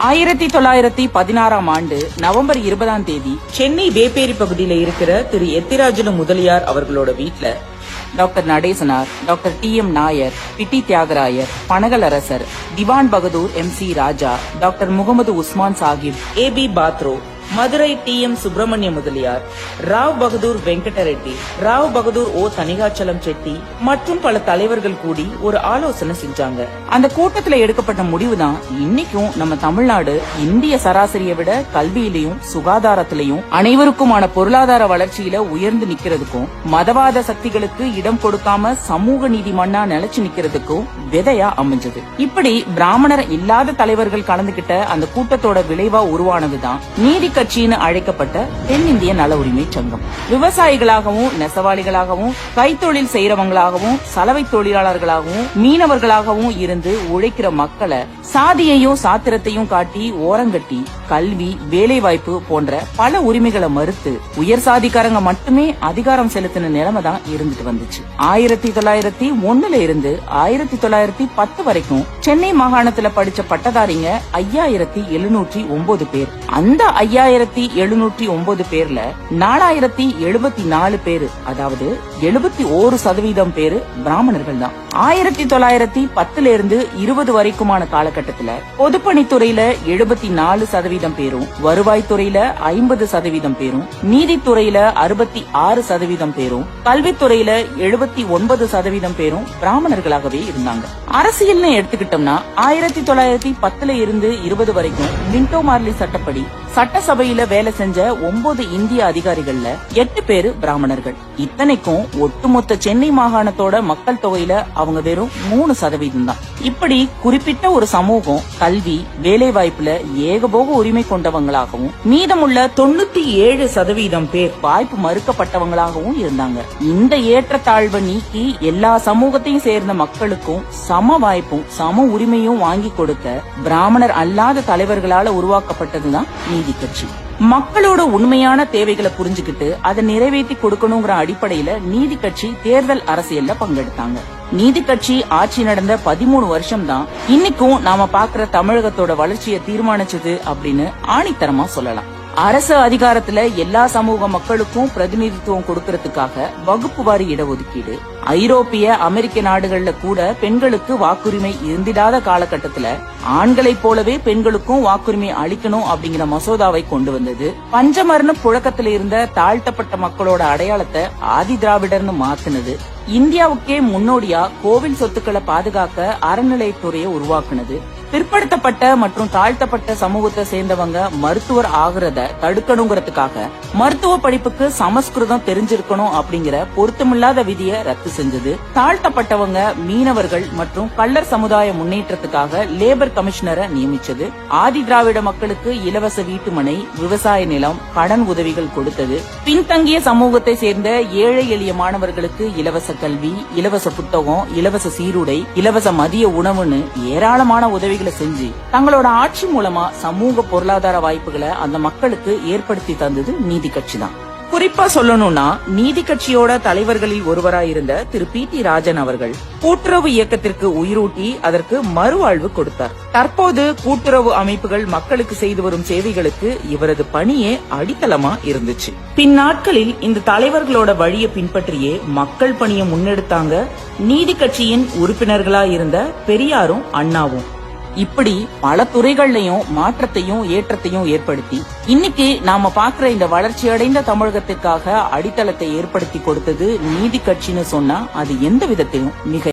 ஆயிரத்தி தொள்ளாயிரத்தி பதினாறாம் ஆண்டு நவம்பர் இருபதாம் தேதி சென்னை வேப்பேரி பகுதியில இருக்கிற திரு எத்திராஜுலு முதலியார் அவர்களோட வீட்டில் doctor Natesanar doctor T M Nair Pitti Thyagarayar Panagalarasar Diwan Bahadur M. C. Raja doctor Mohammed Usman Sahib A. P. Patro Madurai T M Subramania Mudaliar Rao Bahadur Venkatareddy Rao Bahadur O Thanikachalam Chetty மற்றும் பல தலைவர்கள் கூடி ஒரு ஆலோசனை செஞ்சாங்க. அந்த கூட்டத்துல எடுக்கப்பட்ட முடிவுதான் இன்னைக்கும் நம்ம தமிழ்நாடு இந்திய சராசரியை விட கல்வியிலையும் சுகாதாரத்திலையும் அனைவருக்குமான பொருளாதார வளர்ச்சியில உயர்ந்து நிக்கிறதுக்கும் மதவாத சக்திகளுக்கு இடம் கொடுக்காம சமூக நீதி மண்ணா நிலைச்சு நிக்கிறதுக்கும் விதையா அமைஞ்சது. இப்படி பிராமணர் இல்லாத தலைவர்கள் கலந்துகிட்ட அந்த கூட்டத்தோட விளைவா உருவானதுதான் நீதி கட்சின்னு அழைக்கப்பட்ட தென்னிந்திய நல உரிமை சங்கம். விவசாயிகளாகவும் நெசவாளிகளாகவும் கைத்தொழில் செய்யறவங்களாகவும் சலவை தொழிலாளர்களாகவும் மீனவர்களாகவும் இருந்து உழைக்கிற மக்களை சாதியையும் சாத்திரத்தையும் காட்டி ஓரங்கட்டி கல்வி வேலைவாய்ப்பு போன்ற பல உரிமைகளை மறுத்து உயர் சாதிக்காரங்க மட்டுமே அதிகாரம் செலுத்தின நிலைமை தான் இருந்துட்டு வந்துச்சு. ஆயிரத்தி தொள்ளாயிரத்தி ஒண்ணுல இருந்து ஆயிரத்தி தொள்ளாயிரத்தி பத்து வரைக்கும் சென்னை மாகாணத்துல படிச்ச பட்டதாரிங்க ஐயாயிரத்தி எழுநூற்றி ஒன்பது பேர். அந்த ஐயாயிரம் ஐயாயிரத்தி எழுநூற்றி ஒன்பது பேர்ல நாலாயிரத்தி எழுபத்தி நாலு பேரு அதாவது எழுபத்தி ஓரு சதவீதம் பேரு பிராமணர்கள் தான் ஆயிரத்தி தொள்ளாயிரத்தி பத்துல இருந்து இருபது வரைக்குமான காலகட்டத்துல பொதுப்பணித்துறையில எழுபத்தி நாலு சதவீதம் பேரும் வருவாய்த்துறையில ஐம்பது சதவீதம் பேரும் நீதித்துறையில அறுபத்தி ஆறு சதவீதம் பேரும் கல்வித்துறையில எழுபத்தி ஒன்பது சதவீதம் பேரும் பிராமணர்களாகவே இருந்தாங்க. அரசியல்னு எடுத்துக்கிட்டோம்னா ஆயிரத்தி தொள்ளாயிரத்தி பத்துல இருந்து இருபது வரைக்கும் மின்டோ மார்லி சட்டப்படி சட்டசபையில வேலை செஞ்ச ஒன்பது இந்திய அதிகாரிகள்ல எட்டு பேரு பிராமணர்கள். இத்தனைக்கும் ஒட்டுமொத்த சென்னை மாகாணத்தோட மக்கள் தொகையில அவங்க வெறும் மூணு சதவீதம் தான். இப்படி குறிப்பிட்ட ஒரு சமூகம் கல்வி வேலை வாய்ப்புல ஏகபோக உரிமை கொண்டவங்களாகவும் மீதமுள்ள தொண்ணூத்தி ஏழு சதவீதம் பேர் வாய்ப்பு மறுக்கப்பட்டவங்களாகவும் இருந்தாங்க. இந்த ஏற்றத்தாழ்வை நீக்கி எல்லா சமூகத்தையும் சேர்ந்த மக்களுக்கும் சம வாய்ப்பும் சம உரிமையும் வாங்கி கொடுக்க பிராமணர் அல்லாத தலைவர்களால உருவாக்கப்பட்டதுதான் நீதி கட்சி. மக்களோட உண்மையான தேவைகளை புரிஞ்சுக்கிட்டு அதை நிறைவேற்றி கொடுக்கணுங்கிற அடிப்படையில நீதி கட்சி தேர்தல் அரசியல்ல பங்கெடுத்தாங்க. நீதி கட்சி ஆட்சி நடந்த பதிமூணு வருஷம் தான் இன்னைக்கும் நாம பாக்குற தமிழகத்தோட வளர்ச்சியை தீர்மானிச்சது அப்படின்னு ஆணித்தரமா சொல்லலாம். அரசு அதிகாரத்துல எல்லா சமூக மக்களுக்கும் பிரதிநிதித்துவம் கொடுக்கறதுக்காக வகுப்பு வாரி இடஒதுக்கீடு. ஐரோப்பிய அமெரிக்க நாடுகள்ல கூட பெண்களுக்கு வாக்குரிமை இருந்திடாத காலகட்டத்துல ஆண்களைப் போலவே பெண்களுக்கும் வாக்குரிமை அளிக்கணும் அப்படிங்கிற மசோதாவை கொண்டு வந்தது. பஞ்சமரண புழக்கத்துல இருந்த தாழ்த்தப்பட்ட மக்களோட அடையாளத்தை ஆதி திராவிடர்னு மாத்தினது. இந்தியாவுக்கே முன்னோடியா கோவில் சொத்துக்களை பாதுகாக்க அறநிலையத்துறையை உருவாக்குனது. பிற்படுத்தப்பட்ட மற்றும் தாழ்த்தப்பட்ட சமூகத்தை சேர்ந்தவங்க மருத்துவர் ஆகுறத தடுக்கணுங்கிறதுக்காக மருத்துவ படிப்புக்கு சமஸ்கிருதம் தெரிஞ்சிருக்கணும் அப்படிங்கிற பொருத்தமில்லாத விதியை ரத்து செஞ்சது. தாழ்த்தப்பட்டவங்க மீனவர்கள் மற்றும் கள்ளர் சமுதாய முன்னேற்றத்துக்காக லேபர் கமிஷனரை நியமிச்சது. ஆதி திராவிட மக்களுக்கு இலவச வீட்டுமனை விவசாய நிலம் கடன் உதவிகள் கொடுத்தது. பின்தங்கிய சமூகத்தை சேர்ந்த ஏழை எளிய மாணவர்களுக்கு இலவச கல்வி இலவச புத்தகம் இலவச சீருடை இலவச மதிய உணவுன்னு ஏராளமான உதவிகளை செஞ்சு தங்களோட ஆட்சி மூலமா சமூக பொருளாதார வாய்ப்புகளை அந்த மக்களுக்கு ஏற்படுத்தி தந்தது நீதி கட்சி தான் குறிப்பா சொல்லணும்னா நீதி கட்சியோட தலைவர்களில் ஒருவராயிருந்த திரு பி டி ராஜன் அவர்கள் கூட்டுறவு இயக்கத்திற்கு உயிரூட்டி அதற்கு மறுவாழ்வு கொடுத்தார். தற்போது கூட்டுறவு அமைப்புகள் மக்களுக்கு செய்து வரும் சேவைகளுக்கு இவரது பணியே அடித்தளமா இருந்துச்சு. பின்னாட்களில் இந்த தலைவர்களோட வழியை பின்பற்றியே மக்கள் பணியை முன்னெடுத்தாங்க. நீதி கட்சியின் உறுப்பினர்களா இருந்த பெரியாரும் அண்ணாவும். இப்படி பல துறைகள்லயும் மாற்றத்தையும் ஏற்றத்தையும் ஏற்படுத்தி இன்னைக்கு நாம பாக்குற இந்த வளர்ச்சி அடைந்த தமிழகத்திற்காக அடித்தளத்தை ஏற்படுத்தி கொடுத்தது நீதி கட்சின்னு சொன்னா அது எந்த விதத்திலும் மிக